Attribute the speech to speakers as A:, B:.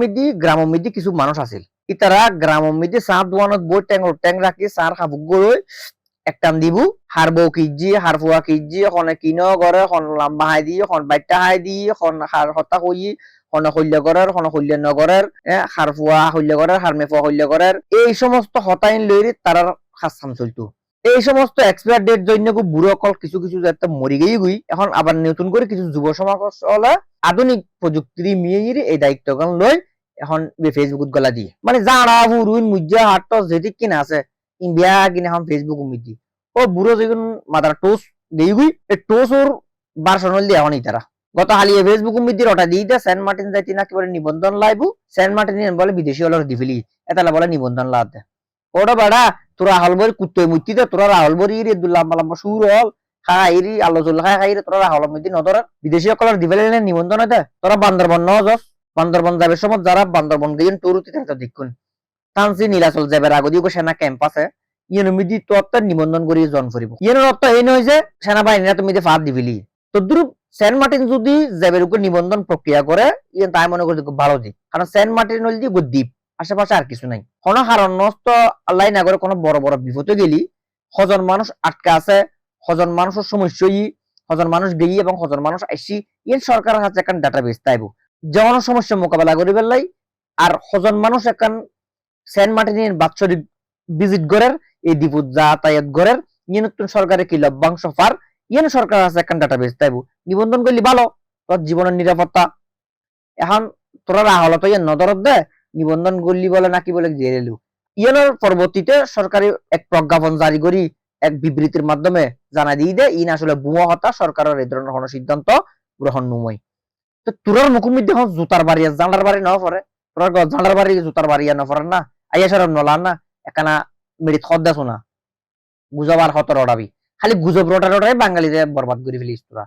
A: মিদি গ্রাম মিদি কিছু মানুষ আছিল। ইতারা গ্রাম মিদি চাহ দোকানত বই টেং টেং রাখি চার খাবুক গৈ একটান দিবু। হার বউ কিজি হার ফুয়া কিজি খনে কিন করে খন লাম্বা হাই দি খন বাইটা হাই দি খন হার হতা কই খনে শল্য করার খনে শল্য নগরের হার ফুয়া শল্য করার হার মেফুয়া শল্য করার এই সমস্ত হতাইন লইরি তারার খাসাম চলতো। এই সমস্ত এক্সপায়ার ডেট জন্য খুব বুড়ো অকল কিছু কিছু যাতে মরি গেই গুই। এখন আবার নতুন করে কিছু যুব সমাজ হলে আধুনিক প্রযুক্তির মিয়ের এই দায়িত্বগান লই এখন ফেসবুকত গলা দিয়ে। মানে যারা বুড়ুইন মুজ্জা হাট যেটি কিনা আছে ইন্ডিয়া কিনা এখন ফেসবুক উমিদি ও বুড়ো যেগুন মাদার টোস দেই গুই, এই টোস ওর বারসনল দিয়ে এখন ইতারা। গত হালিয়ে ফেসবুক উমিদির ওটা দিয়ে দে সেন্ট মার্টিন যাইতি না কেবল নিবন্ধন লাইবু, সেন্ট মার্টিন বলে বিদেশি হলো দিফিলি এতালা বলে নিবন্ধন লাদ দে ওটা বাড়া তোরা রাহুল বরি কুত্তই মুত্তি তোরা রাহুল বরি রে দুল্লাম্বা লম্বা সুর হল খাইরি আলো জল খাই খাই রে তোরা বিদেশি সকলের নিবন্ধন দে তোরা বান্দরবন বান্দরবন যাবে সময় যারা বান্দরবন টুরুতি তাতে দেখুন। তানসি নীলাচল যাবে সেনা ক্যাম্প আছে। নিবন্ধন জন ফুরিব ইয়েনের অর্থ এই নয় যে সেনাবাহিনীরা তুমি ফাঁদ দিবিলি। তদ্রুপ সেন্ট মার্টিন যদি জ্যাবের উপর নিবন্ধন প্রক্রিয়া করে ইয়ে তাই মনে করি ভালো দিক। কারণ সেন্ট মার্টিন হল দ্বীপ। আশেপাশে আর কিছু নাই। কোনো নষ্ট আল্লাহ না করে কোনো বড় বড় বিপদে গেলি, হজন মানুষ আটকে আছে, হজন মানুষের সমস্যা ই হজন মানুষ গেই এবং হজন মানুষ আইসি ইয়ে সরকারের কাছে এখন ডাটাবেস তাইব যেমন সমস্যা মোকাবেলা করি পেলাই আর হজন মানুষ এখন সেন্ট মার্টিনের বাৎসরিক ভিজিট করার এই দ্বীপত যাতায়াত করার ইয়ে নতুন সরকারের কি লভ্যাংশ পার ইয়ে সরকার আছে এখন ডাটা ডাটাবেস তাইব নিবন্ধন করলি ভালো, তোর জীবনের নিরাপত্তা। এখন তোরা রাহল তো ইয়ে নজরত দে নিবন্ধন করলি বলে নাকি বলে দিয়ে এলু ইয়ানোর পরবর্তীতে সরকারি এক প্রজ্ঞাপন জারি করি এক বিবৃতির মাধ্যমে জানা দিয়ে দে ইন আসলে বুয়া হতা সরকারের এই ধরনের কোনো সিদ্ধান্ত গ্রহণ নময় তো তোরার মুখোমুখি এখন জুতার বাড়ি জানার বাড়ি না পরে তোরার জানার বাড়ি জুতার বাড়ি না পরে না। আইয়া সরম নলান না। একানা মেরিত খদ দেছো না গুজব আর ওড়াবি খালি গুজব রোটা রোটাই বাঙালিদের বরবাদ করে ফেলিস তোরা